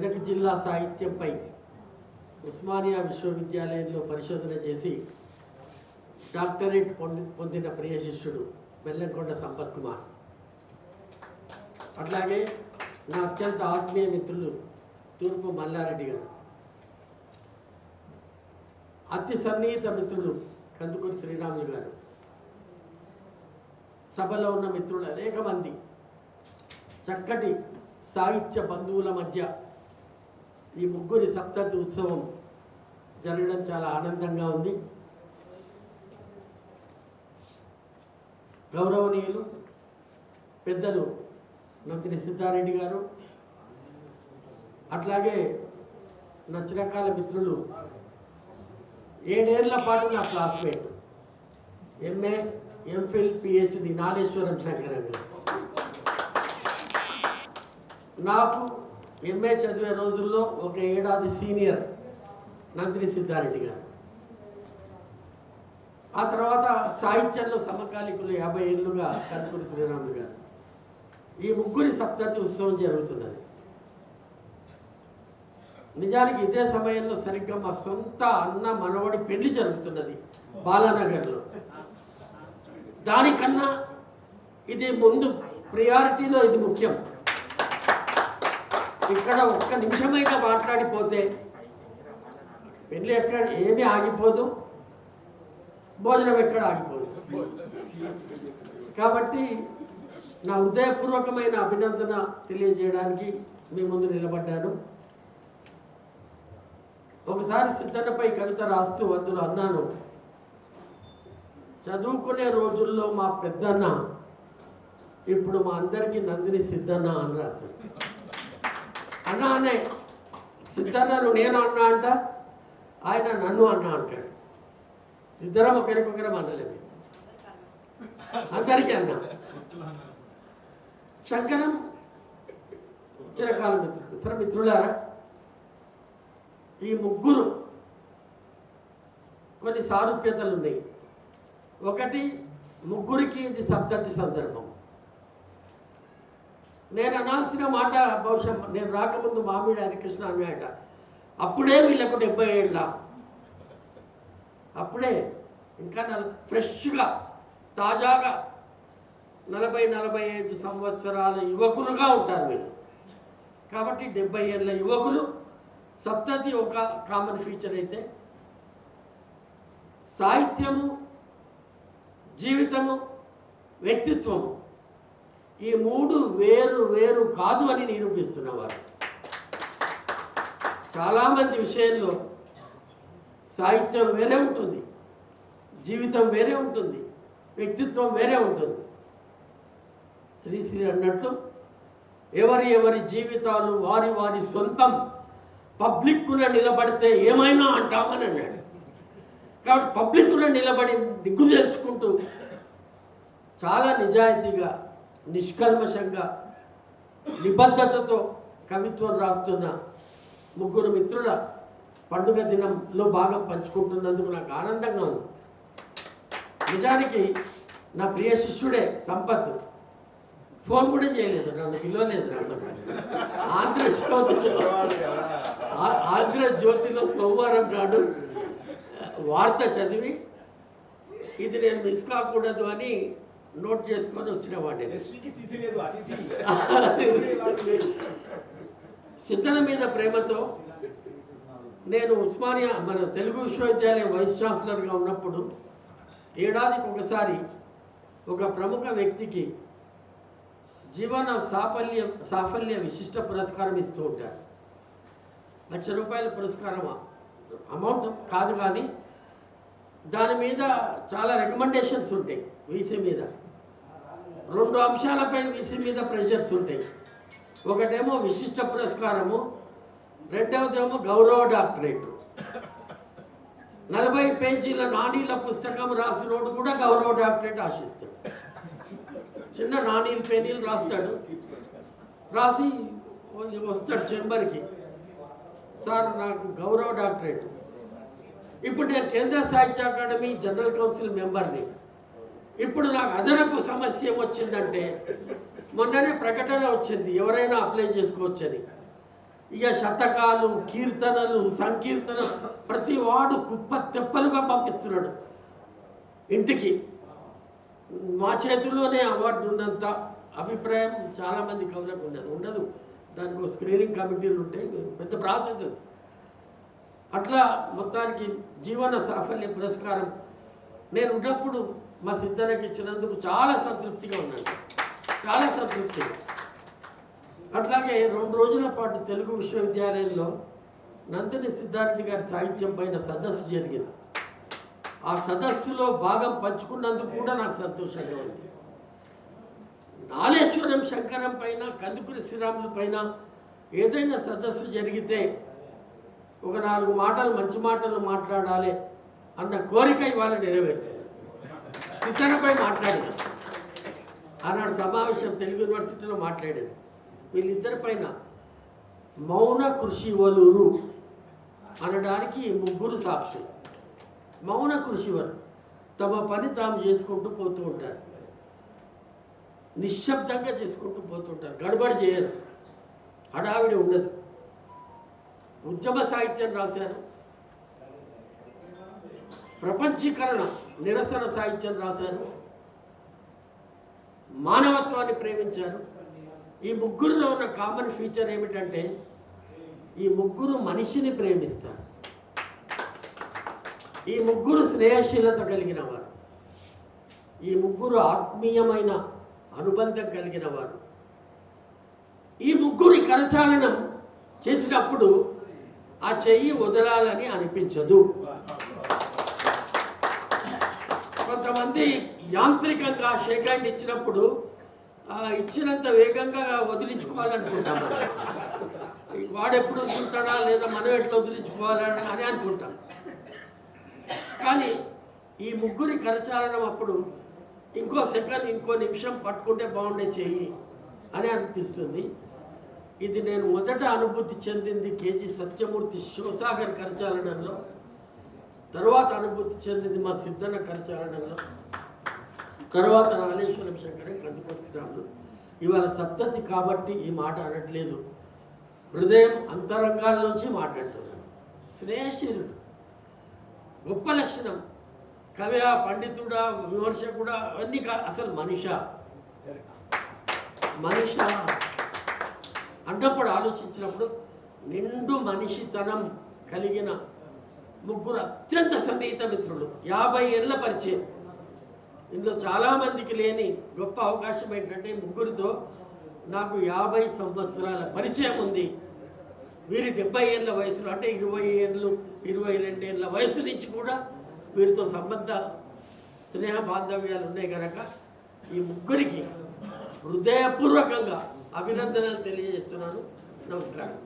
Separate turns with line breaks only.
మెదక్ జిల్లా సాహిత్యంపై ఉస్మానియా విశ్వవిద్యాలయంలో పరిశోధన చేసి డాక్టరేట్ పొంది పొందిన ప్రియ శిష్యుడు బెల్లంకొండ సంపత్ కుమార్. అట్లాగే నా అత్యంత ఆత్మీయ మిత్రులు తూర్పు మల్లారెడ్డి గారు. అతి సన్నిహిత మిత్రులు కందుకూరి శ్రీరాములు గారు. సభలో ఉన్న మిత్రులు అనేక మంది. చక్కటి సాహిత్య బంధువుల మధ్య ఈ ముగ్గురి సప్తతి ఉత్సవం జరగడం చాలా ఆనందంగా ఉంది. గౌరవనీయులు పెద్దలు నందిని సిద్ధారెడ్డి గారు అట్లాగే నా చిరకాల మిత్రులు ఏడేళ్ళ పాటు నా classmate MA MPhil PhD Nageswaram Sankaran గారు. నాకు ఎంఏ చదివే రోజుల్లో ఒక ఏడాది సీనియర్ నందిని సిద్ధారెడ్డి గారు. ఆ తర్వాత సాహిత్యంలో సమకాలికులు యాభై ఏళ్ళుగా కనుపూరి శ్రీరాములు గారు. ఈ ముగ్గురి సప్తతి ఉత్సవం జరుగుతున్నది. నిజానికి ఇదే సమయంలో సరిగ్గా మా సొంత అన్న మనవడి పెళ్ళి జరుగుతున్నది బాలానగర్లో. దానికన్నా ఇది ముందు ప్రియారిటీలో ఇది ముఖ్యం. ఇక్కడ ఒక్క నిమిషమైనా మాట్లాడిపోతే పెళ్ళి ఎక్కడ ఏమీ ఆగిపోదు భోజనం ఎక్కడ ఆగిపోదు. కాబట్టి నా హృదయపూర్వకమైన అభినందన తెలియజేయడానికి మీ ముందు నిలబడ్డాను. ఒకసారి సిద్ధనపై కవిత రాస్తూ అందులో అన్నాను చదువుకునే రోజుల్లో మా పెద్దన్న ఇప్పుడు మా అందరికీ నందిని సిద్ధన్న అని రాశాడు. అన్నా అనే సిద్ధన్నను నేను అన్నా అంట ఆయన నన్ను అన్నా అంటాడు. ఇద్దరం ఒకరికొకరం అనలేము అందరికీ అన్నా. శంకరం చిరకాల మిత్రుడు. ఇతర మిత్రులారా ఈ ముగ్గురు కొన్ని సారూప్యతలు ఉన్నాయి. ఒకటి ముగ్గురికి ఇది సప్తతి సందర్భం. నేను అనాల్సిన మాట బహుశా నేను రాకముందు మామిడి హరికృష్ణ అన్నాయట. అప్పుడే వీళ్ళకు డెబ్బై ఏళ్ళ. అప్పుడే ఇంకా నల ఫ్రెష్గా తాజాగా నలభై నలభై ఐదు సంవత్సరాల యువకులుగా ఉంటారు వీళ్ళు. కాబట్టి డెబ్బై ఏళ్ళ యువకులు సప్తతి ఒక కామన్ ఫీచర్ అయితే సాహిత్యము జీవితము వ్యక్తిత్వము. ఈ మూడు వేరు వేరు కాదు అని నిరూపిస్తున్నవారు. చాలామంది విషయంలో సాహిత్యం వేరే ఉంటుంది జీవితం వేరే ఉంటుంది వ్యక్తిత్వం వేరే ఉంటుంది. శ్రీశ్రీ అన్నట్లు ఎవరి ఎవరి జీవితాలు వారి వారి సొంతం పబ్లిక్కున నిలబడితే ఏమైనా అంటామని అన్నాడు. కాబట్టి పబ్లిక్కున నిలబడి దిగ్గు తెలుసుకుంటూ చాలా నిజాయితీగా నిష్కల్మషంగా నిబద్ధతతో కవిత్వం రాస్తున్న ముగ్గురు మిత్రుల పండుగ దినంలో భాగం పంచుకుంటున్నందుకు నాకు ఆనందంగా ఉంది. నిజానికి నా ప్రియ శిష్యుడే సంపత్. ఫోన్ కూడా చేయలేదు నన్ను పిలవలేదు ఆంధ్ర జ్యోతిలో ఆంధ్ర ఆంధ్రజ్యోతిలో సోమవారం నాడు వార్త చదివి ఇది నేను మిస్ కాకూడదు అని నోట్ చేసుకొని వచ్చిన
అతిథి.
సిద్ధన మీద ప్రేమతో నేను ఉస్మానియా మన తెలుగు విశ్వవిద్యాలయం వైస్ ఛాన్సలర్గా ఉన్నప్పుడు ఏడాదికి ఒకసారి ఒక ప్రముఖ వ్యక్తికి జీవన సాఫల్య సాఫల్య విశిష్ట పురస్కారం ఇస్తూ ఉంటారు. లక్ష రూపాయల పురస్కారం అమౌంట్ కాదు కానీ దాని మీద చాలా రికమెండేషన్స్ ఉంటాయి వీసీ మీద. రెండు అంశాలపై వీసీ మీద ప్రెషర్స్ ఉంటాయి. ఒకటేమో విశిష్ట పురస్కారము రెండవదేమో గౌరవ డాక్టరేట్. నలభై పేజీల నాణీల పుస్తకం రాసినోడు కూడా గౌరవ డాక్టరేట్ ఆశిస్తాడు. చిన్న నాణీలు పేనీలు రాస్తాడు. రాసి వస్తాడు చెంబర్కి సార్ నాకు గౌరవ డాక్టరేట్. ఇప్పుడు నేను కేంద్ర సాహిత్య అకాడమీ జనరల్ కౌన్సిల్ మెంబర్ని. ఇప్పుడు నాకు అదనపు సమస్య వచ్చిందంటే మొన్ననే ప్రకటన వచ్చింది ఎవరైనా అప్లై చేసుకోవచ్చని. ఇక శతకాలు కీర్తనలు సంకీర్తనలు ప్రతి వాడు కుప్ప తెప్పలుగా పంపిస్తున్నాడు. ఇంటికి. మా చేతుల్లోనే అవార్డు ఉన్నంత అభిప్రాయం చాలామంది కవులకు ఉండదు ఉండదు. దానికి ఒక స్క్రీనింగ్ కమిటీలు ఉంటాయి. పెద్ద ప్రాసెస్ అది. అట్లా మొత్తానికి జీవన సాఫల్య పురస్కారం. నేను ఉన్నప్పుడు మా సిద్ధనకి ఇచ్చినందుకు చాలా సంతృప్తిగా ఉన్నాను. చాలా సంతృప్తిగా అట్లాగే రెండు రోజుల పాటు తెలుగు విశ్వవిద్యాలయంలో నందిని సిద్ధార్థి గారి సాహిత్యం పైన సదస్సు జరిగింది. ఆ సదస్సులో భాగం పంచుకున్నందుకు కూడా నాకు సంతోషంగా ఉంది. నాలేశ్వరం శంకరం పైన కందుకూరి శ్రీరాముల పైన ఏదైనా సదస్సు జరిగితే ఒక నాలుగు మాటలు మంచి మాటలు మాట్లాడాలి అన్న కోరిక ఇవాళ నెరవేరుతుంది. సిద్ధనపై మాట్లాడింది. ఆనాడు సమావేశం తెలుగు యూనివర్సిటీలో మాట్లాడేది. వీళ్ళిద్దరి పైన మౌన కృషి వలురు అనడానికి ముగ్గురు సాక్షులు. మౌన కృషి వలు తమ పని తాము చేసుకుంటూ పోతూ ఉంటారు. నిశ్శబ్దంగా చేసుకుంటూ పోతుంటారు గడబడి చేయరు. హడావిడి ఉండదు. ఉద్యమ సాహిత్యం రాశారు. ప్రపంచీకరణ నిరసన సాహిత్యం రాశారు. మానవత్వాన్ని ప్రేమించారు. ఈ ముగ్గురులో ఉన్న కామన్ ఫీచర్ ఏమిటంటే ఈ ముగ్గురు మనిషిని ప్రేమిస్తారు. ఈ ముగ్గురు స్నేహశీలత కలిగిన వారు ఈ ముగ్గురు ఆత్మీయమైన అనుబంధం కలిగిన వారు ఈ ముగ్గురి కరచాలనం చేసినప్పుడు ఆ చెయ్యి వదలాలని అనిపించదు. కొంతమంది యాంత్రికంగా షేక్ హ్యాండ్ ఇచ్చినప్పుడు ఇచ్చినంత వేగంగా వదిలించుకోవాలనుకుంటాం. వాడు ఎప్పుడు వదులుతాడా లేదా మనం ఎట్లా వదిలించుకోవాలని అని అనుకుంటాం. కానీ ఈ ముగ్గురి కరచాలనం అప్పుడు ఇంకో సెకండ్ ఇంకో నిమిషం పట్టుకుంటే బాగుండే చెయ్యి అని అనిపిస్తుంది. ఇది నేను మొదట అనుభూతి చెందింది కేజీ సత్యమూర్తి శివసాగర్ కరచాలనంలో. తర్వాత అనుభూతి చెందింది మా సిద్ధన్న కరచాలనంలో తర్వాత నాగేశ్వరం శంకరే కందుపతి శ్రీరాములు ఇవాళ సప్తతి కాబట్టి ఈ మాట అనట్లేదు. హృదయం అంతరంగాల నుంచి మాట్లాడుతున్నాను స్నేహశీలుడు గొప్ప లక్షణం. కవియా పండితుడా విమర్శకుడా అవన్నీ కా అసలు మనిష. మనిష. అన్నప్పుడు ఆలోచించినప్పుడు నిండు మనిషితనం కలిగిన ముగ్గురు అత్యంత సన్నిహిత మిత్రులు. యాభై ఏళ్ళ పరిచయం. ఇందులో చాలామందికి లేని గొప్ప అవకాశం ఏంటంటే ముగ్గురితో నాకు యాభై సంవత్సరాల పరిచయం ఉంది. వీరి డెబ్బై ఏళ్ళ వయసులో అంటే ఇరవై ఏళ్ళు ఇరవై రెండేళ్ళ వయసు నుంచి కూడా వీరితో సంబంధ స్నేహ బాంధవ్యాలు ఉన్నాయి కనుక ఈ ముగ్గురికి హృదయపూర్వకంగా అభినందనలు తెలియజేస్తున్నాను. నమస్కారం.